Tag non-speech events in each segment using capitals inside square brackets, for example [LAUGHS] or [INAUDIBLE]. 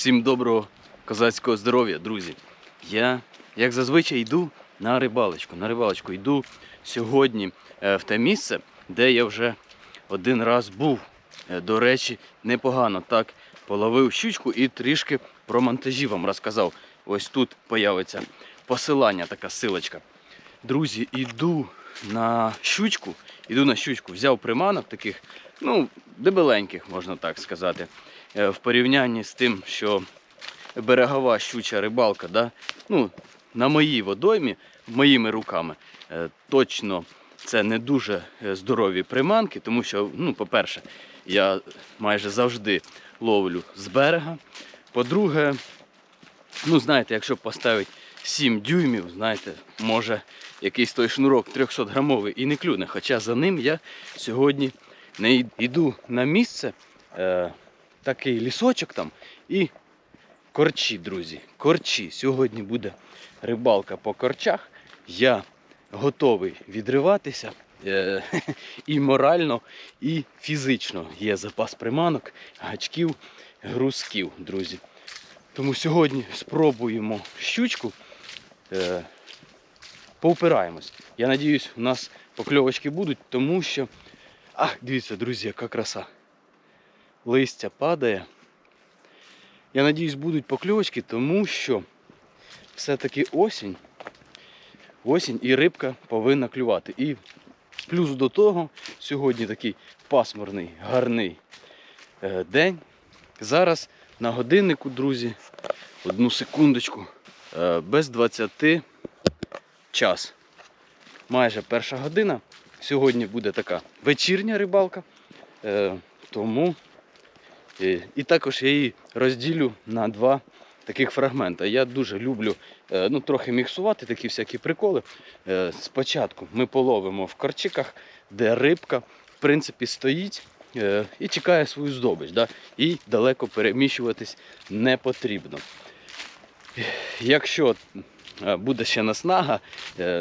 Всім доброго козацького здоров'я, друзі. Я, як зазвичай, йду на рибалочку. На рибалочку йду сьогодні е, в те місце, де я вже один раз був. Е, До речі, непогано так половив щучку і трішки про монтажі вам розказав. Ось тут появиться посилання, така силочка. Друзі, іду на щучку, іду на щучку, взяв приманок таких, ну, дебеленьких, можна так сказати. Е, В порівнянні з тим, що берегова щуча рибалка, да, ну, на моїй водоймі, моїми руками, е, точно це не дуже е, здорові приманки, тому що, ну, по-перше, я майже завжди ловлю з берега. По-друге, ну, знаєте, якщо поставити 7 дюймів, знаєте, може якийсь той шнурок 300 грамовий і не клюне. Хоча за ним я сьогодні не йду на місце, такий лісочок там і корчі, друзі. Корчі. Сьогодні буде рибалка по корчах. Я готовий відриватися е, [LAUGHS] і морально, і фізично. Є запас приманок, гачків, грузків, друзі. Тому сьогодні спробуємо щучку. Е, поупираємось. Я надіюсь, у нас покльовочки будуть, тому що. Ах, дивіться, друзі, яка краса. Листя падає. Я надіюсь, будуть покльовочки, тому що все-таки осінь. Осінь і рибка повинна клювати. І плюс до того, сьогодні такий пасмурний, гарний е, день. Зараз на годиннику, друзі, одну секундочку, е, без 20 час. Майже перша година. Сьогодні буде така вечірня рибалка. Е, тому і також я її розділю на два таких фрагмента. Я дуже люблю е, ну, трохи міксувати такі всякі приколи. Е, спочатку ми половимо в корчиках, де рибка в принципі стоїть е, і чекає свою здобич. Да? І далеко переміщуватись не потрібно. Якщо буде ще наснага,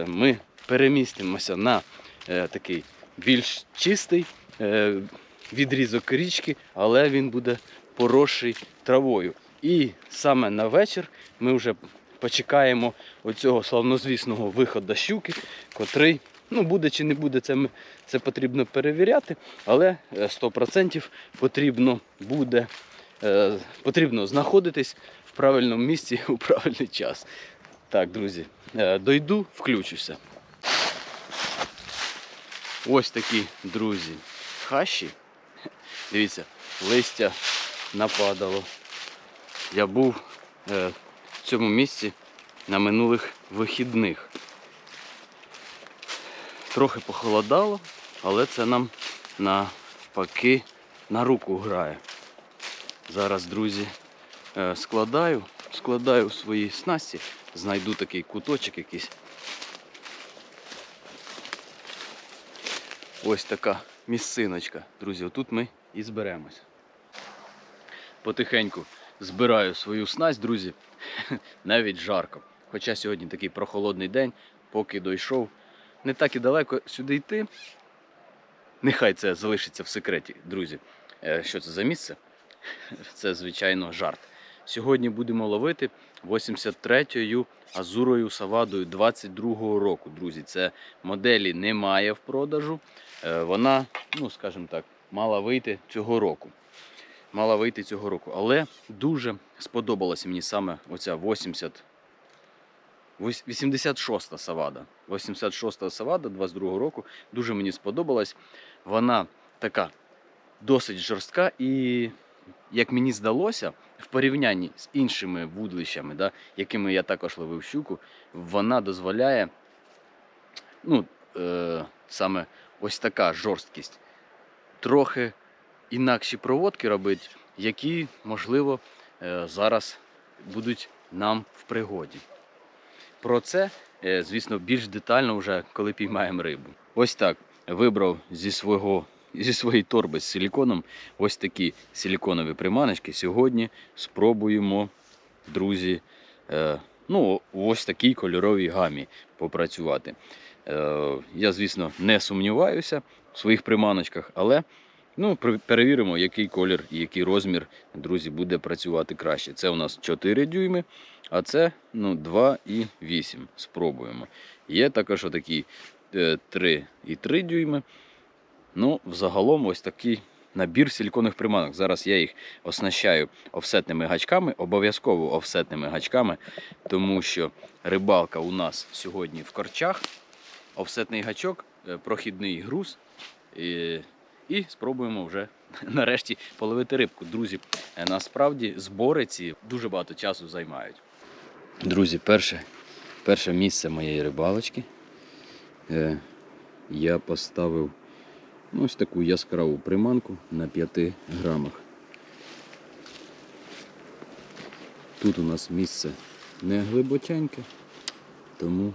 ми перемістимося на такий більш чистий відрізок річки, але він буде поросший травою. І саме на вечір ми вже почекаємо оцього славнозвісного виходу щуки, котрий ну, буде чи не буде, це, ми, це потрібно перевіряти, але е, 100% потрібно буде е, потрібно знаходитись в правильному місці [LAUGHS] у правильний час. Так, друзі, е, дойду, включуся. Ось такі, друзі, хащі. Дивіться, листя нападало. Я був е, в цьому місці на минулих вихідних. Трохи похолодало, але це нам навпаки на руку грає. Зараз, друзі, е, складаю, складаю свої снасті, знайду такий куточок якийсь. Ось така місциночка. Друзі, отут ми і зберемось. Потихеньку збираю свою снасть, друзі. [LAUGHS] Навіть жарко. Хоча сьогодні такий прохолодний день, поки дійшов. Не так і далеко сюди йти. Нехай це залишиться в секреті, друзі. Е, Що це за місце? [LAUGHS] Це, звичайно, жарт. Сьогодні будемо ловити 83-ю азурою савадою 22-го року, друзі. Це моделі немає в продажу. Е, Вона, ну скажімо так, мала вийти цього року. Мала вийти цього року. Але дуже сподобалася мені саме оця 80. 86-та савада. 86-та савада 22-го року. Дуже мені сподобалась. Вона така досить жорстка і, як мені здалося, в порівнянні з іншими вудлищами, да, якими я також ловив щуку, вона дозволяє ну, е, саме ось така жорсткість. Трохи інакші проводки робити, які, можливо, е, зараз будуть нам в пригоді. Про це, е, звісно, більш детально вже коли піймаємо рибу. Ось так вибрав зі свого. Зі своєї торби з силіконом ось такі силіконові приманочки. Сьогодні спробуємо, друзі, е, ну, ось такій кольоровій гамі попрацювати. Е, я, звісно, не сумніваюся в своїх приманочках, але Ну, перевіримо, який колір і який розмір, друзі, буде працювати краще. Це у нас 4 дюйми, а це ну, 2,8. Спробуємо. Є також отакі е, 3,3 дюйми. Ну, взагалом, ось такий набір силіконових приманок. Зараз я їх оснащаю офсетними гачками, обов'язково офсетними гачками, тому що рибалка у нас сьогодні в корчах. Офсетний гачок, е, прохідний груз. І, і спробуємо вже [LAUGHS] нарешті половити рибку. Друзі, е, насправді збори ці дуже багато часу займають. Друзі, перше, перше місце моєї рибалочки. Е, я поставив ну, ось таку яскраву приманку на 5 грамах. Тут у нас місце не глибоченьке, тому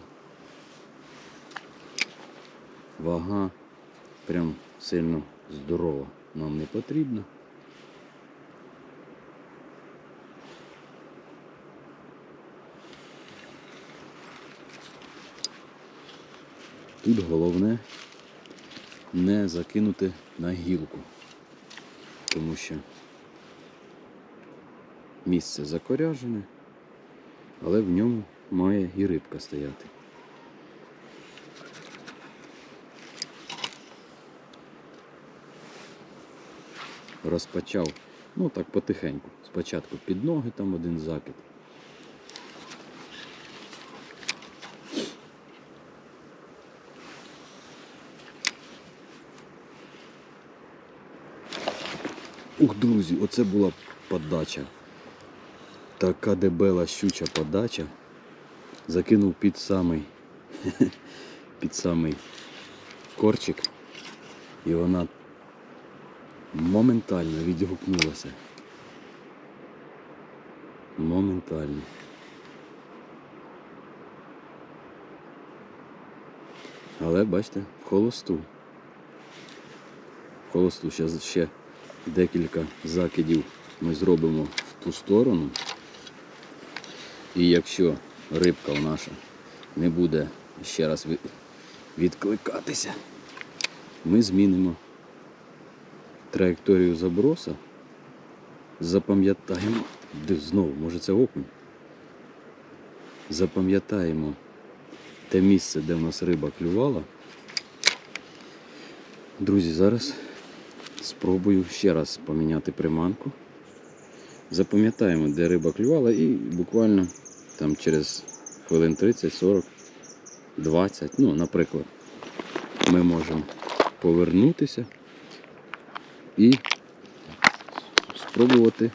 вага прям сильно здорова нам не потрібна. Тут головне не закинути на гілку, тому що місце закоряжене, але в ньому має і рибка стояти. Розпочав, ну так потихеньку. Спочатку під ноги там один закид. Ух, друзі, оце була подача. Така дебела щуча подача. Закинув під самий, [LAUGHS] під самий корчик. І вона моментально відгукнулася. Моментально. Але бачите, в холосту. В холосту ще, ще декілька закидів ми зробимо в ту сторону. І якщо рибка наша не буде ще раз відкликатися, ми змінимо траєкторію заброса. Запам'ятаємо, де знову, може це окунь. Запам'ятаємо те місце, де в нас риба клювала. Друзі, зараз спробую ще раз поміняти приманку. Запам'ятаємо, де риба клювала, і буквально там через хвилин 30, 40, 20, ну, наприклад, ми можемо повернутися і спробувати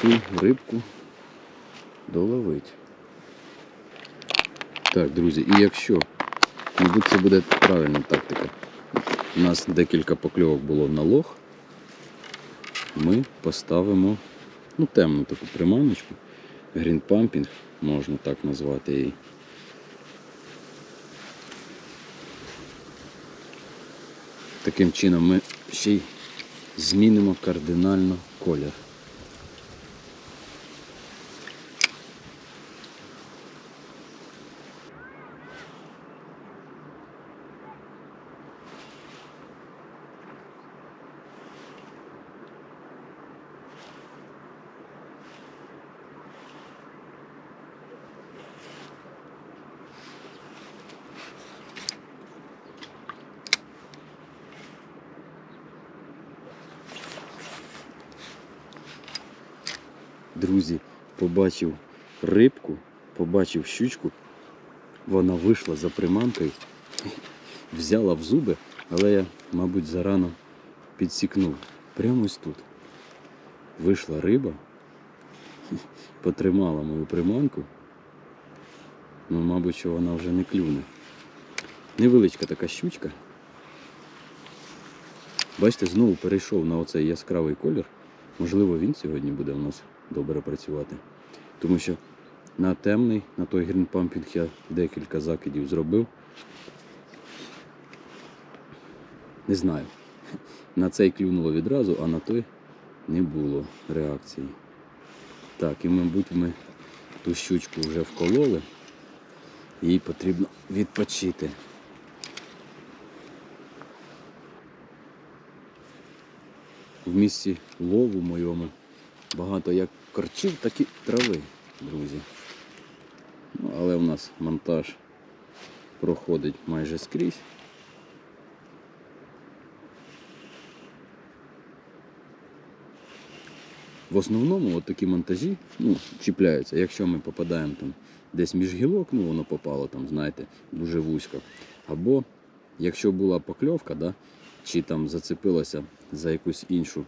цю рибку доловити. Так, друзі, і якщо, мабуть, це буде правильна тактика. У нас декілька покльовок було на лох. Ми поставимо ну, темну таку приманочку. Грінпампінг, можна так назвати її. Таким чином ми ще й змінимо кардинально колір. Друзі, побачив рибку, побачив щучку, вона вийшла за приманкою, взяла в зуби, але я, мабуть, зарано підсікнув. Прямо ось тут. Вийшла риба, потримала мою приманку. Ну, мабуть, що вона вже не клюне. Невеличка така щучка. Бачите, знову перейшов на оцей яскравий колір. Можливо, він сьогодні буде у нас добре працювати. Тому що на темний, на той грінпампінг я декілька закидів зробив. Не знаю. На цей клюнуло відразу, а на той не було реакції. Так, і мабуть ми ту щучку вже вкололи. Їй потрібно відпочити. в місці лову моєму багато як корчів, так і трави, друзі. Ну, але в нас монтаж проходить майже скрізь. В основному от такі монтажі ну, чіпляються. Якщо ми попадаємо там десь між гілок, ну воно попало там, знаєте, дуже вузько. Або якщо була покльовка, да, чи там зацепилося за якусь іншу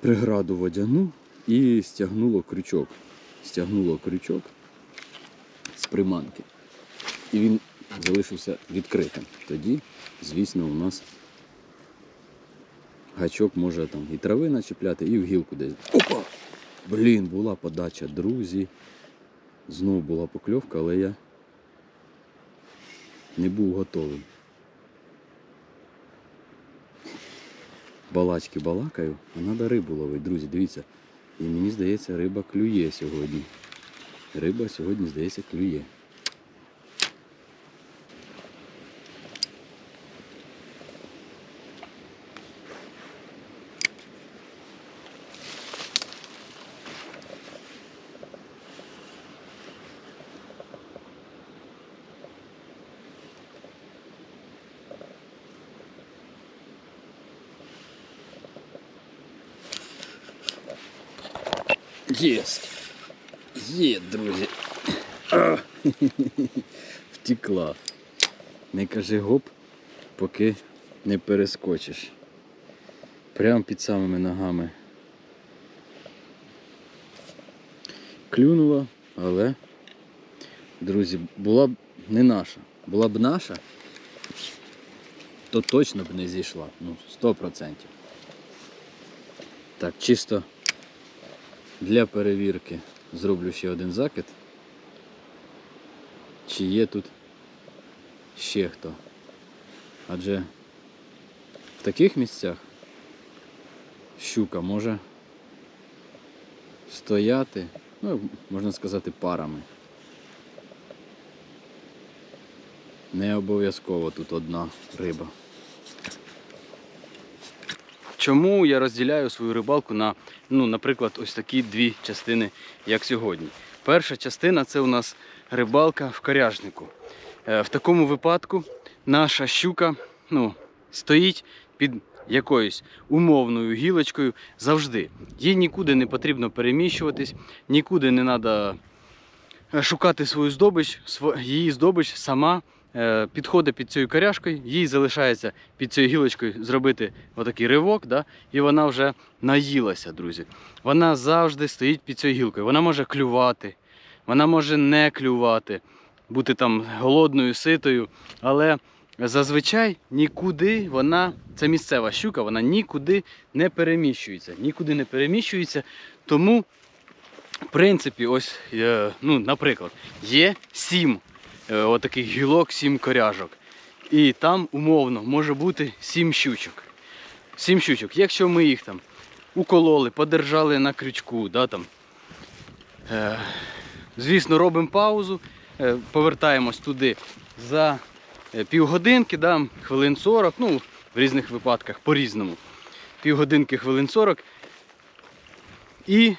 преграду водяну і стягнуло крючок. Стягнуло крючок з приманки. І він залишився відкритим. Тоді, звісно, у нас гачок може там і трави начепляти, і в гілку десь. Опа! Блін, була подача, друзі. Знову була покльовка, але я не був готовий. Балачки балакаю, а треба рибу ловити, друзі, дивіться. І мені здається, риба клює сьогодні. Риба сьогодні, здається, клює. Єсть. Є, друзі. А, Втекла. Не кажи гоп, поки не перескочиш. Прямо під самими ногами. Клюнула, але, друзі, була б не наша. Була б наша, то точно б не зійшла. Ну, 100%. Так, чисто для перевірки зроблю ще один закид. Чи є тут ще хто? Адже в таких місцях щука може стояти, ну, можна сказати, парами. Не обов'язково тут одна риба. Чому я розділяю свою рибалку на, ну, наприклад, ось такі дві частини, як сьогодні? Перша частина це у нас рибалка в коряжнику. Е, В такому випадку наша щука ну, стоїть під якоюсь умовною гілочкою завжди. Їй нікуди не потрібно переміщуватись, нікуди не треба шукати свою здобич, її здобич сама е, підходить під цією коряшкою, їй залишається під цією гілочкою зробити отакий ривок, да, і вона вже наїлася, друзі. Вона завжди стоїть під цією гілкою. Вона може клювати, вона може не клювати, бути там голодною, ситою, але зазвичай нікуди вона, це місцева щука, вона нікуди не переміщується. Нікуди не переміщується. Тому, в принципі, ось, е, ну, наприклад, є сім е, отаких гілок, сім коряжок. І там умовно може бути сім щучок. Сім щучок. Якщо ми їх там укололи, подержали на крючку, да, там, е, звісно, робимо паузу, повертаємось туди за е, півгодинки, да, хвилин 40, ну, в різних випадках по-різному. Півгодинки, хвилин 40. І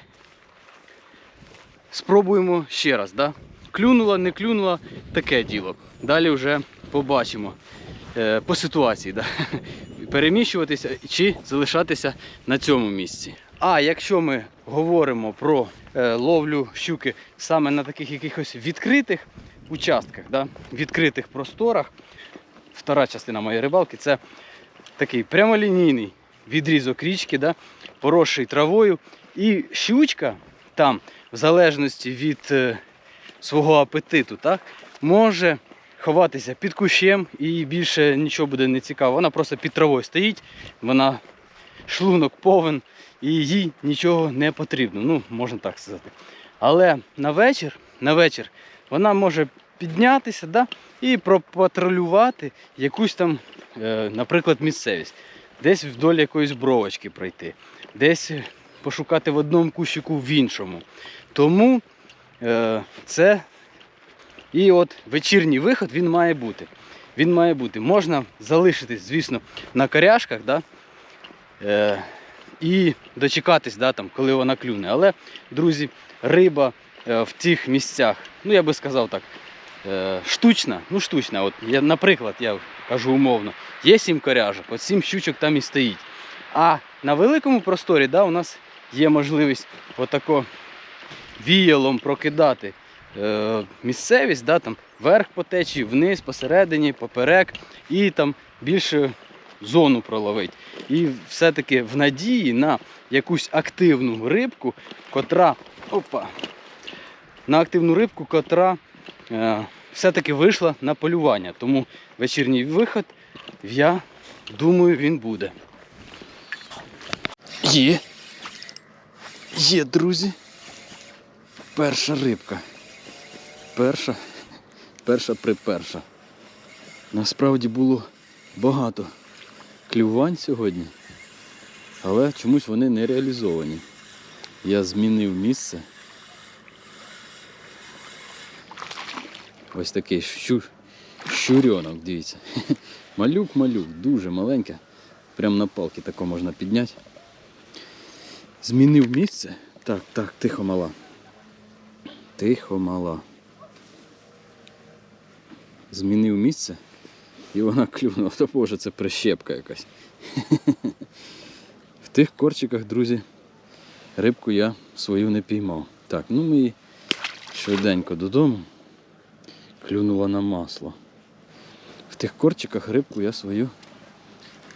спробуємо ще раз. Да? Клюнула, не клюнула, таке діло. Далі вже побачимо е, по ситуації, да? [LAUGHS] переміщуватися чи залишатися на цьому місці. А якщо ми говоримо про е, ловлю щуки саме на таких якихось відкритих участках, да? відкритих просторах, втора частина моєї рибалки це такий прямолінійний відрізок річки, да? поросший травою. І щучка там, в залежності від е, свого апетиту, так, може ховатися під кущем і більше нічого буде не цікаво. Вона просто під травою стоїть, вона шлунок повен і їй нічого не потрібно. Ну, можна так сказати. Але на вечір, на вечір вона може піднятися да, і пропатрулювати якусь там, е, наприклад, місцевість. Десь вдоль якоїсь бровочки пройти, десь пошукати в одному кущику в іншому. Тому е, це і от вечірній виход він має бути. Він має бути. Можна залишитись, звісно, на коряшках, да? Е, і дочекатись, да, там, коли вона клюне. Але, друзі, риба е, в тих місцях, ну я би сказав так, е, штучна, ну штучна. От я, наприклад, я кажу умовно, є сім коряжок, от сім щучок там і стоїть. А на великому просторі да, у нас є можливість отако віялом прокидати е, місцевість, да, там, вверх по течії, вниз, посередині, поперек, і там більше зону проловить. І все-таки в надії на якусь активну рибку, котра. Опа, на активну рибку, котра е, все-таки вийшла на полювання. Тому вечірній виход, я думаю, він буде. Є. Є, друзі. Перша рибка. Перша, перша приперша. Насправді було багато клювань сьогодні, але чомусь вони не реалізовані. Я змінив місце. Ось такий щу... щурьонок, дивіться. [LAUGHS] Малюк-малюк, дуже маленьке. Прям на палки тако можна підняти. Змінив місце. Так, так, тихо мала. Тихо мала. Змінив місце. І вона клюнула. То боже, це прищепка якась. В тих корчиках, друзі, рибку я свою не піймав. Так, ну ми її швиденько додому. Клюнула на масло. В тих корчиках рибку я свою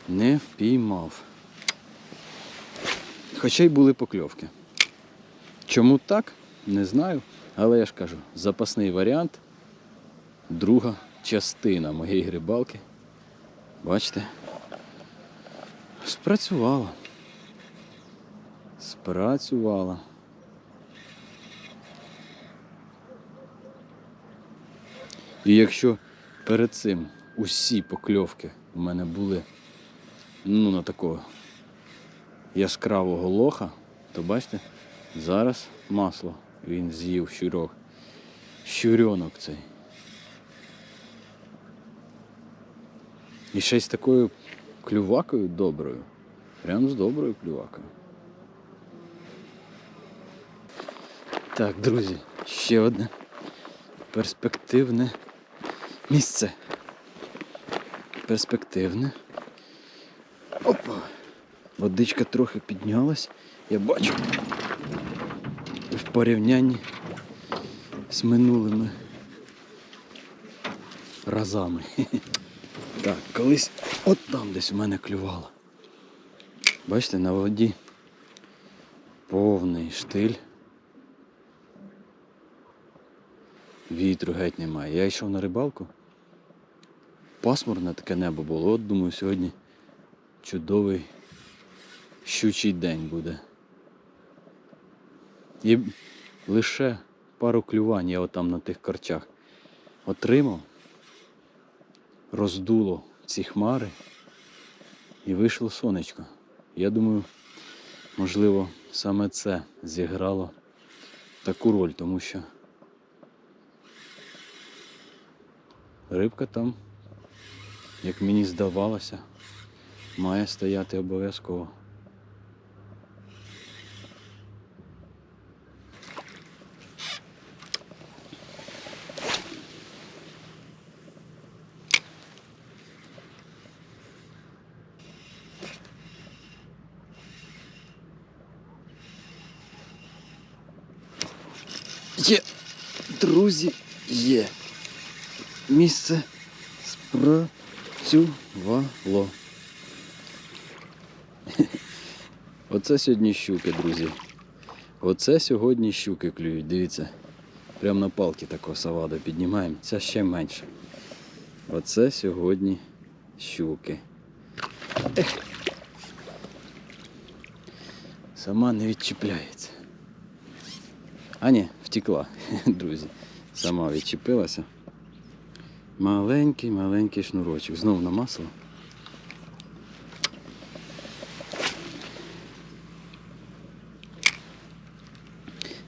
не впіймав. Хоча й були покльовки. Чому так? Не знаю. Але я ж кажу, запасний варіант, друга частина моєї грибалки. Бачите? Спрацювала. Спрацювала. І якщо перед цим усі покльовки у мене були ну, на такого яскравого лоха, то бачите, зараз масло він з'їв щурок. Щурьонок цей. І ще з такою клювакою доброю. Прям з доброю клювакою. Так, друзі, ще одне перспективне місце. Перспективне. Опа. Водичка трохи піднялась, я бачу. В порівнянні з минулими разами. [LAUGHS] Так, колись от там десь у мене клювало. Бачите, на воді повний штиль. Вітру геть немає. Я йшов на рибалку. Пасмурне таке небо було. От думаю, сьогодні чудовий щучий день буде. І лише пару клювань я отам на тих корчах отримав, роздуло ці хмари і вийшло сонечко. Я думаю, можливо, саме це зіграло таку роль, тому що рибка там, як мені здавалося, має стояти обов'язково. Є, друзі, є. Місце спрацювало. [LAUGHS] Оце сьогодні щуки, друзі. Оце сьогодні щуки клюють. Дивіться. Прямо на палки такого саваду піднімаємо. Це ще менше. Оце сьогодні щуки. Сама не відчіпляється. А ні, втекла, [LAUGHS] друзі. Сама відчепилася. Маленький, маленький шнурочок. Знову на масло.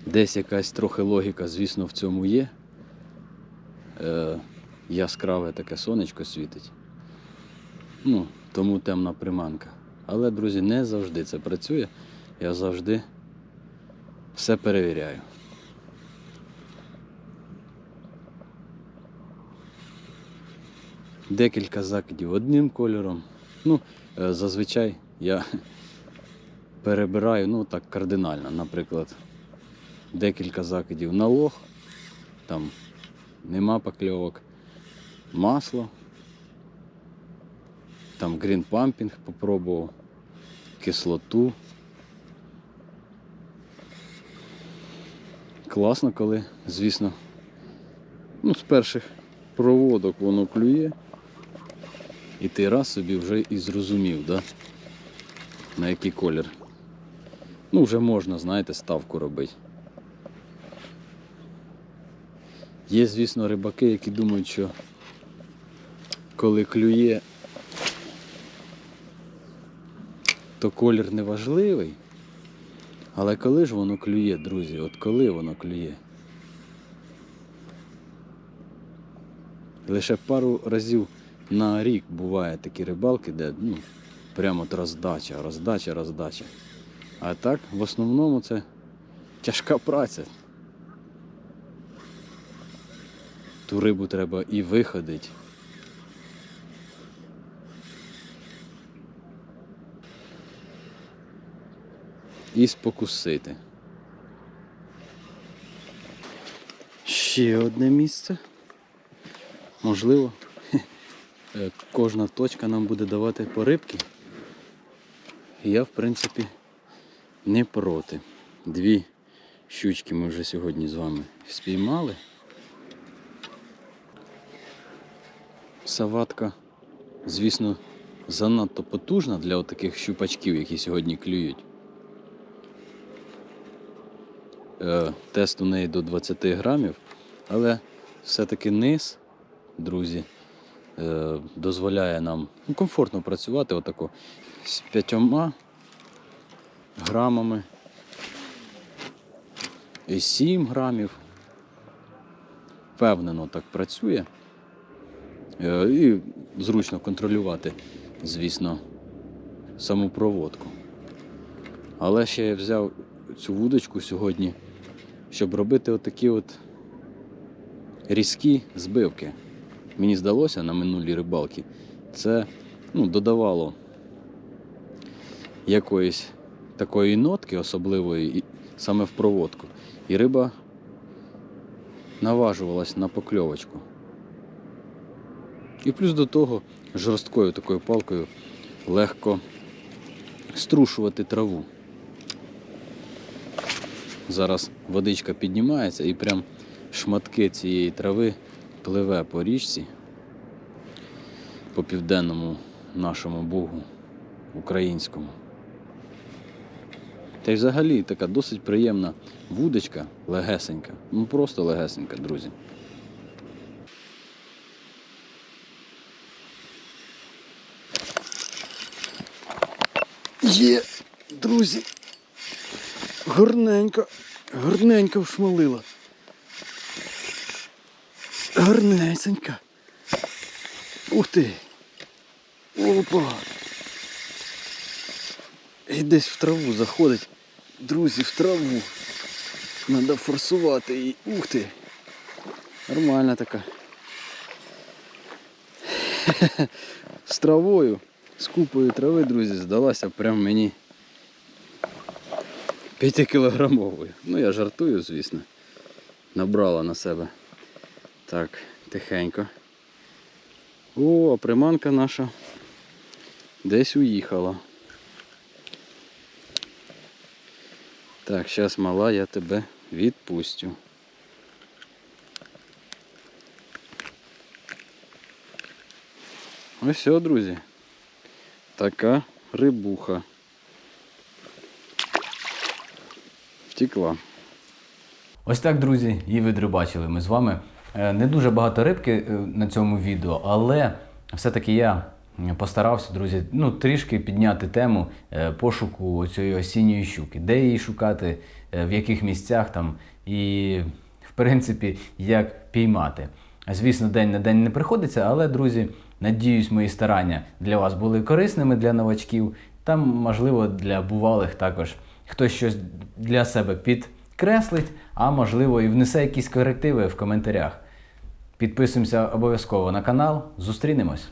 Десь якась трохи логіка, звісно, в цьому є. Е, яскраве таке сонечко світить. Ну, тому темна приманка. Але, друзі, не завжди це працює. Я завжди все перевіряю. Декілька закидів одним кольором. Ну, е, зазвичай я [LAUGHS] перебираю ну так кардинально. Наприклад, декілька закидів на лох, там нема покльовок, масло, там грінпампінг попробував, кислоту. Класно, коли, звісно, ну, з перших проводок воно клює. І ти раз собі вже і зрозумів, да? на який колір. Ну, вже можна, знаєте, ставку робити. Є, звісно, рибаки, які думають, що коли клює, то колір не важливий. Але коли ж воно клює, друзі, от коли воно клює? Лише пару разів на рік буває такі рибалки, де ну, прямо от роздача, роздача, роздача. А так, в основному це тяжка праця. Ту рибу треба і виходити. І спокусити. Ще одне місце. Можливо, кожна точка нам буде давати по рибки. Я, в принципі, не проти. Дві щучки ми вже сьогодні з вами спіймали. Саватка, звісно, занадто потужна для таких щупачків, які сьогодні клюють. Е, Тест у неї до 20 грамів, але все-таки низ, друзі, е, дозволяє нам ну, комфортно працювати отако з п'ятьома грамами і 7 грамів. Впевнено так працює. Е, І зручно контролювати, звісно, саму проводку. Але ще я взяв цю вудочку сьогодні, щоб робити отакі от різкі збивки. Мені здалося на минулій рибалці, це ну, додавало якоїсь такої нотки особливої саме в проводку. І риба наважувалась на покльовочку. І плюс до того жорсткою такою палкою легко струшувати траву. Зараз водичка піднімається і прям шматки цієї трави пливе по річці, по південному нашому Богу українському. Та й взагалі така досить приємна вудочка, легесенька. Ну просто легесенька, друзі. Є, друзі. Гарненько, гарненько вшмалила. Гарнесенька. Ух ти. Опа. І десь в траву заходить. Друзі, в траву. Треба форсувати її. Ух ти. Нормальна така. З травою, з купою трави, друзі, здалася прям мені 5-кілограмовою. Ну, я жартую, звісно. Набрала на себе. Так, тихенько. О, приманка наша десь уїхала. Так, зараз мала, я тебе відпустю. Ось все, друзі. Така рибуха. Втекла. Ось так, друзі, і ви бачили ми з вами. Е, Не дуже багато рибки е, на цьому відео, але все-таки я постарався, друзі, ну, трішки підняти тему е, пошуку цієї осінньої щуки, де її шукати, в яких місцях там і, в принципі, як піймати. Звісно, день на день не приходиться, але, друзі, надіюсь, мої старання для вас були корисними для новачків. Там, можливо, для бувалих також хтось щось для себе підкреслить, а можливо і внесе якісь корективи в коментарях. Підписуємося обов'язково на канал. Зустрінемось!